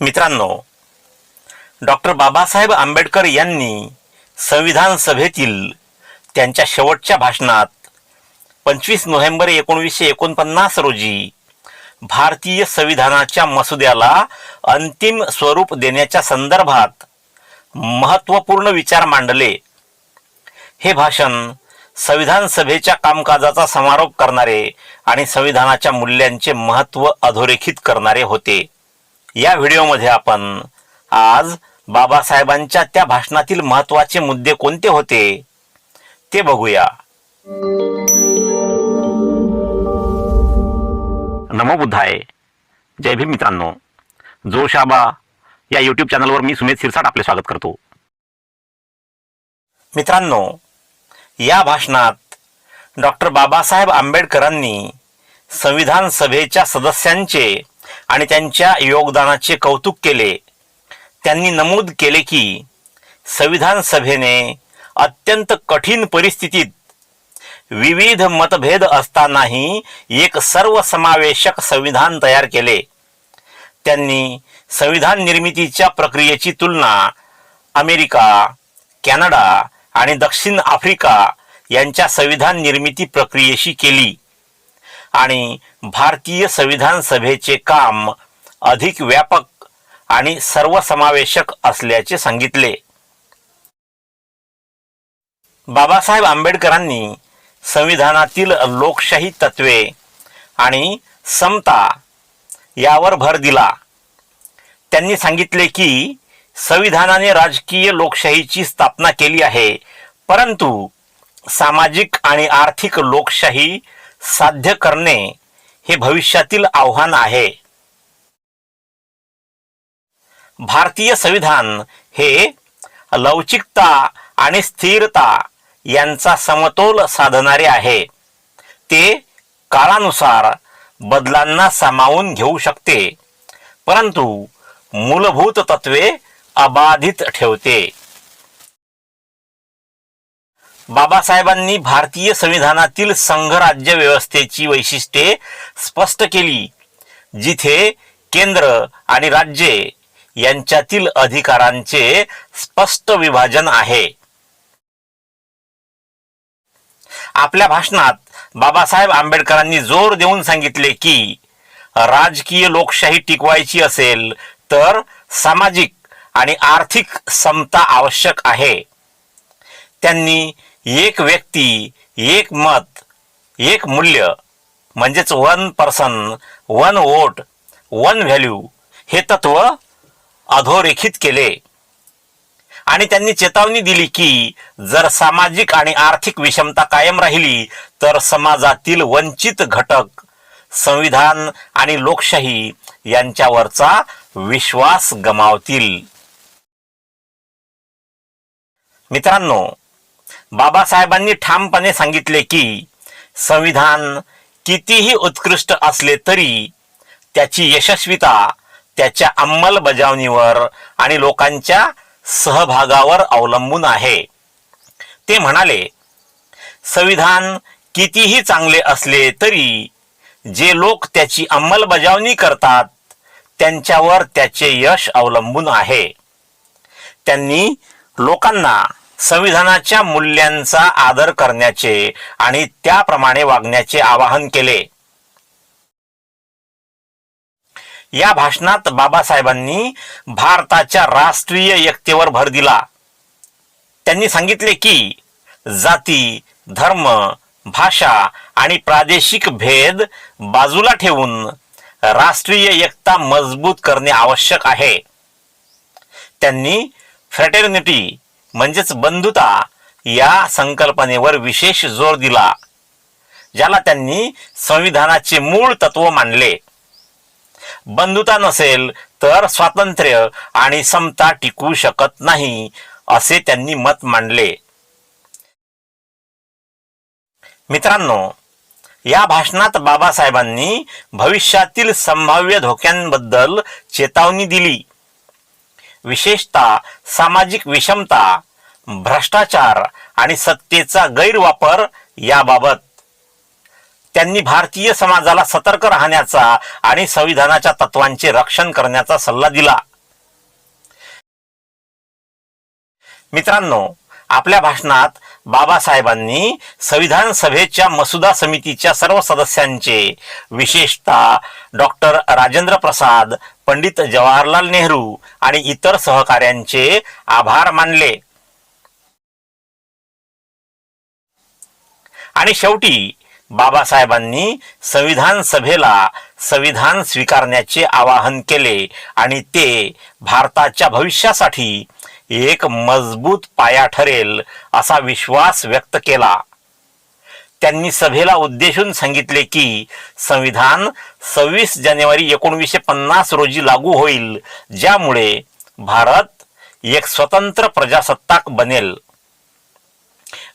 मित्रांनो डॉक्टर बाबासाहेब आंबेडकर यांनी संविधान सभेतील त्यांच्या शेवटच्या भाषणात पंचवीस नोव्हेंबर एकोणीसशे एकोणपन्नास रोजी भारतीय संविधानाच्या मसुद्याला अंतिम स्वरूप देण्याच्या संदर्भात महत्त्वपूर्ण विचार मांडले. हे भाषण संविधान सभेच्या कामकाजाचा समारोप करणारे आणि संविधानाच्या मूल्यांचे महत्त्व अधोरेखित करणारे होते. या व्हिडिओमध्ये आपण आज बाबासाहेबांच्या त्या भाषणातील महत्त्वाचे मुद्दे कोणते होते ते बघूया. नमो बुद्धाय. जय भीम मित्रांनो. जोशाबा या युट्यूब चॅनलवर मी सुमेध सिरसाट आपले स्वागत करतो. मित्रांनो या भाषणात डॉक्टर बाबासाहेब आंबेडकरांनी संविधान सभेच्या सदस्यांचे आणि त्यांच्या योगदानाचे कौतुक केले. त्यांनी नमूद केले की संविधान सभेने अत्यंत कठीण परिस्थितीत विविध मतभेद असतानाही एक सर्वसमावेशक संविधान तयार केले. त्यांनी संविधान निर्मितीच्या प्रक्रियेची तुलना अमेरिका कॅनडा आणि दक्षिण आफ्रिका यांच्या संविधान निर्मिती प्रक्रियेशी केली. आणि भारतीय संविधान सभेचे काम अधिक व्यापक आणि सर्वसमावेशक असल्याचे सांगितले. बाबासाहेब आंबेडकरांनी संविधानातील लोकशाही तत्वे आणि समता यावर भर दिला. त्यांनी सांगितले की संविधानाने राजकीय लोकशाहीची स्थापना केली आहे परंतु सामाजिक आणि आर्थिक लोकशाही साध्य करणे हे भविष्यातील आव्हान आहे. भारतीय संविधान हे लवचिकता आणि स्थिरता यांचा समतोल साधणारे आहे. ते काळानुसार बदलांना सामावून घेऊ शकते. परंतु मूलभूत तत्वे अबाधित ठेवते. बाबासाहेबांनी भारतीय संविधानातील संघराज्य व्यवस्थेची वैशिष्ट्ये स्पष्ट केली जिथे केंद्र आणि राज्ये यांच्यातील अधिकारांचे स्पष्ट विभाजन आहे. आपल्या भाषणात बाबासाहेब आंबेडकरांनी जोर देऊन सांगितले की राजकीय लोकशाही टिकवायची असेल तर सामाजिक आणि आर्थिक समता आवश्यक आहे. त्यांनी एक व्यक्ती एक मत एक मूल्य म्हणजेच one person one vote one value हे तत्व अधोरेखित केले. आणि त्यांनी चेतावणी दिली की जर सामाजिक आणि आर्थिक विषमता कायम राहिली तर समाजातील वंचित घटक संविधान आणि लोकशाही यांच्यावरचा विश्वास गमावतील. मित्रांनो बाबासाहेबांनी ठामपणे सांगितले की संविधान कितीही उत्कृष्ट असले तरी त्याची यशस्वीता त्याच्या अंमलबजावणीवर आणि लोकांच्या सहभागावर अवलंबून आहे. ते म्हणाले संविधान कितीही चांगले असले तरी जे लोक त्याची अंमलबजावणी करतात त्यांच्यावर त्याचे यश अवलंबून आहे. त्यांनी लोकांना संविधानाच्या मूल्यांचा आदर करण्याचे आणि त्याप्रमाणे वागण्याचे आवाहन केले. या भाषणात बाबासाहेबांनी भारताच्या राष्ट्रीय एकतेवर भर दिला. त्यांनी सांगितले की जाती धर्म भाषा आणि प्रादेशिक भेद बाजूला ठेवून राष्ट्रीय एकता मजबूत करणे आवश्यक आहे. त्यांनी फ्रेटर्निटी म्हणजेच बंधुता या संकल्पनेवर विशेष जोर दिला ज्याला त्यांनी संविधानाचे मूळ तत्व मानले. बंधुता नसेल तर स्वातंत्र्य आणि समता टिकू शकत नाही असे त्यांनी मत मांडले. मित्रांनो या भाषणात बाबासाहेबांनी भविष्यातील संभाव्य धोक्यांबद्दल चेतावणी दिली. विशेषतः सामाजिक विषमता भ्रष्टाचार आणि सत्तेचा गैरवापर याबाबत. त्यांनी भारतीय समाजाला सतर्क राहण्याचा आणि संविधानाच्या तत्वांचे रक्षण करण्याचा सल्ला दिला. मित्रांनो आपल्या भाषणात बाबासाहेबांनी संविधान सभेच्या मसुदा समितीच्या सर्व सदस्यांचे विशेषतः डॉक्टर राजेंद्र प्रसाद पंडित जवाहरलाल नेहरू आणि इतर सहकाऱ्यांचे आभार मानले. आणि शेवटी बाबासाहेबांनी संविधान सभेला संविधान स्वीकारण्याचे आवाहन केले आणि ते भारताच्या भविष्यासाठी एक मजबूत पाया ठरेल असा विश्वास व्यक्त केला. त्यांनी सभेला उद्देशून सांगितले की संविधान सव्वीस जानेवारी एकोणीसशे पन्नास रोजी लागू होईल ज्यामुळे भारत एक स्वतंत्र प्रजासत्ताक बनेल.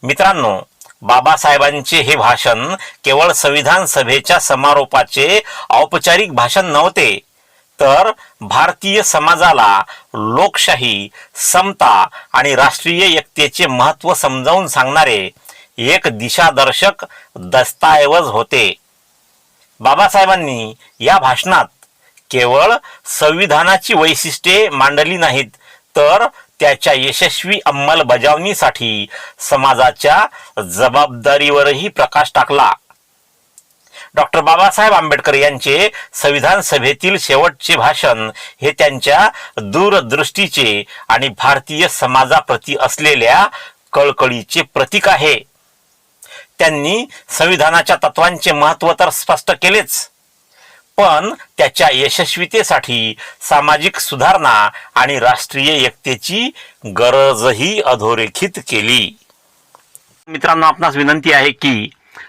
मित्रांनो बाबासाहेबांचे हे भाषण केवळ संविधान सभेच्या समारोपाचे औपचारिक भाषण नव्हते तर भारतीय समाजाला लोकशाही समता आणि राष्ट्रीय एकतेचे महत्त्व समजावून सांगणारे एक दिशादर्शक दस्तऐवज होते. बाबासाहेबांनी या भाषणात केवळ संविधानाची वैशिष्ट्ये मांडली नाहीत तर त्याच्या यशस्वी अंमलबजावणीसाठी समाजाच्या जबाबदारीवरही प्रकाश टाकला. डॉक्टर बाबासाहेब आंबेडकर यांचे संविधान सभेतील शेवटचे भाषण हे त्यांच्या दूरदृष्टीचे आणि भारतीय समाजाप्रती असलेल्या कळकळीचे प्रतीक आहे. त्यांनी संविधानाच्या तत्वांचे महत्त्व तर स्पष्ट केलेच पण त्याच्या यशस्वीतेसाठी सामाजिक सुधारणा आणि राष्ट्रीय एकतेची गरजही अधोरेखित केली. मित्रांनो आपणास विनंती आहे की